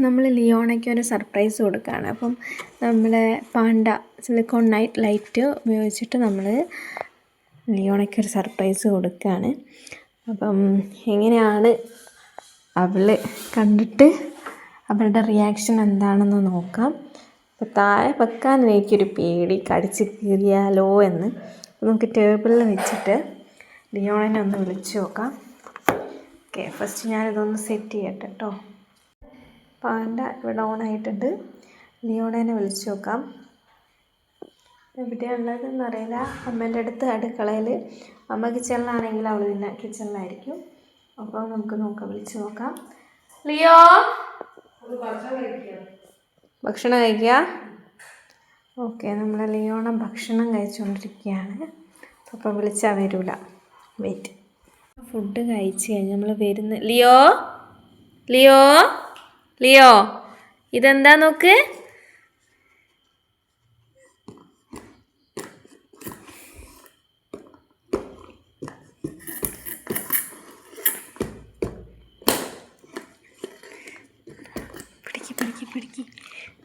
നമ്മൾ ലിയോണയ്ക്ക് ഒരു സർപ്രൈസ് കൊടുക്കുകയാണ് അപ്പം നമ്മുടെ പാണ്ട സിലിക്കോൺ നൈറ്റ് ലൈറ്റ് ഉപയോഗിച്ചിട്ട് നമ്മൾ ലിയോണയ്ക്ക് ഒരു സർപ്രൈസ് കൊടുക്കുകയാണ് അപ്പം എങ്ങനെയാണ് അവൾ കണ്ടിട്ട് അവളുടെ റിയാക്ഷൻ എന്താണെന്ന് നോക്കാം. അപ്പോൾ താഴെ വെക്കാൻ എനിക്കൊരു പേടി. കടിച്ച് കീറിയാലോ എന്ന്. നമുക്ക് ടേബിളിൽ വെച്ചിട്ട് ലിയോണിനെ ഒന്ന് വിളിച്ചു നോക്കാം. ഓക്കെ ഫസ്റ്റ് ഞാനിതൊന്ന് സെറ്റ് ചെയ്യട്ടെ കേട്ടോ പാണ്ട ഇവിടെ ഓൺ ആയിട്ടുണ്ട്. ലിയോണേനെ വിളിച്ചു നോക്കാം. എവിടെയാണുള്ളതെന്ന് അറിയില്ല. അമ്മേന്റെ അടുത്ത് അടുക്കളയിൽ അമ്മ കിച്ചണിലാണെങ്കിൽ അവൾ പിന്നെ കിച്ചണിലായിരിക്കും. അപ്പോൾ നമുക്ക് നോക്കാം വിളിച്ചു നോക്കാം. ലിയോ? ഭക്ഷണം കഴിക്കുക ഓക്കെ നമ്മൾ ലിയോണ ഭക്ഷണം കഴിച്ചുകൊണ്ടിരിക്കുകയാണ് അപ്പോൾ വിളിച്ചാൽ വരില്ല വെയിറ്റ് ഫുഡ് കഴിച്ച് കഴിഞ്ഞ് നമ്മൾ വരുന്ന ലിയോ? ലിയോ? ലിയോ ഇതെന്താ നോക്ക്?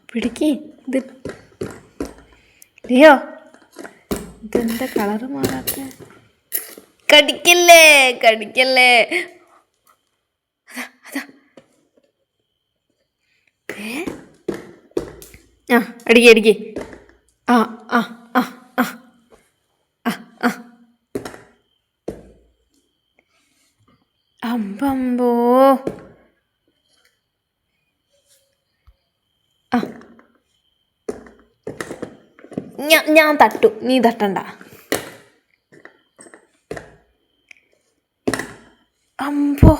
പിടിക്ക് ഇതെന്താ കളറ് മാറാത്ത? കടിക്കല്ലേ കടിക്കല്ലേ അതാ അതാ ഏ ആ അടിക്ക് അടിക്ക് ആ ആ ആ ആ. ആ അമ്പമ്പോ. ആ. ഞാൻ ഞാൻ തട്ടു. നീ തട്ടണ്ട. അമ്പോ.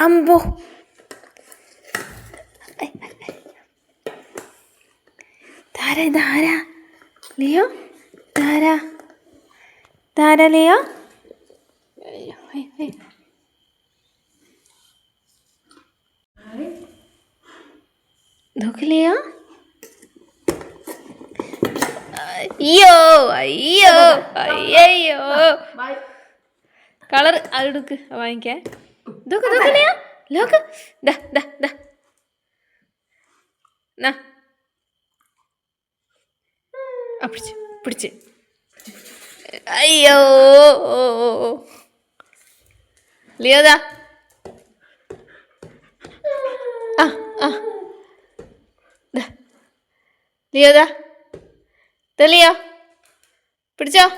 അമ്പോ. ഇതാരാ ഇതാരാ ലിയോ? ഇതാരാ? ഇതാരാ ലിയോ? അയ്യോ, അയ്യോ, അയ്യോ. നോക്ക് ലിയോ? അയ്യോ അയ്യോ അയ്യോ കളർ അതെടുക്ക് വാങ്ങിക്കാൻ ഇതൊക്കെ ഇതൊക്കെ ലിയോ? ലോക്ക്. ദാ ദാ. ദാ. പിടിച്ച് പിടിച്ച്. അയ്യോ. ലിയോദാ. ആ ആ. ലിയോദാ. ലിയോ. പിടിച്ചോ.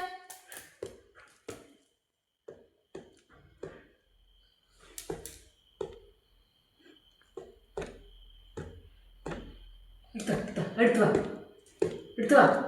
എടുത്തു വാ. എടുത്തു വാ.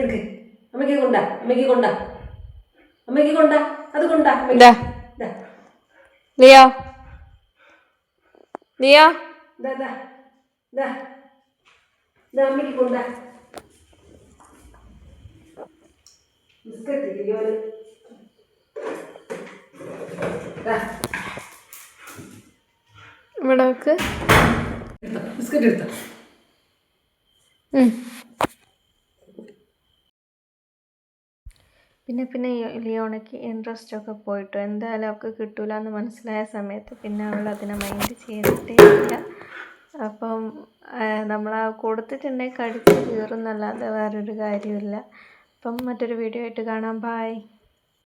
എടുക്ക്. അമ്മയ്ക്ക് കൊണ്ടാ അമ്മയ്ക്ക് കൊണ്ട. അമ്മയ്ക്ക് കൊണ്ട അത് കൊണ്ട ലിയോ. ലിയോ ദാ, ദാ. ദാ. ദാ, അമ്മയ്ക്ക് കൊണ്ടാ ബിസ്ക്കറ്റ് ലിയോന്. ദാ, ഇവിടെ. ബിസ്ക്കറ്റ് എടുത്തോ പിന്നെ പിന്നെ ലിയോണയ്ക്ക് ഇൻട്രസ്റ്റ് ഒക്കെ പോയിട്ടു? എന്തായാലും അവൾക്ക് കിട്ടൂല എന്ന് മനസ്സിലായ സമയത്ത് പിന്നെ അവൾ അതിനെ മൈൻഡ് ചെയ്തിട്ടേ ഇല്ല. അപ്പം നമ്മൾ ആ കൊടുത്തിട്ടുണ്ടെങ്കിൽ കടിച്ച് കീറുന്നല്ലാതെ വേറൊരു കാര്യമില്ല അപ്പം മറ്റൊരു വീഡിയോ ആയിട്ട് കാണാം. ബായ്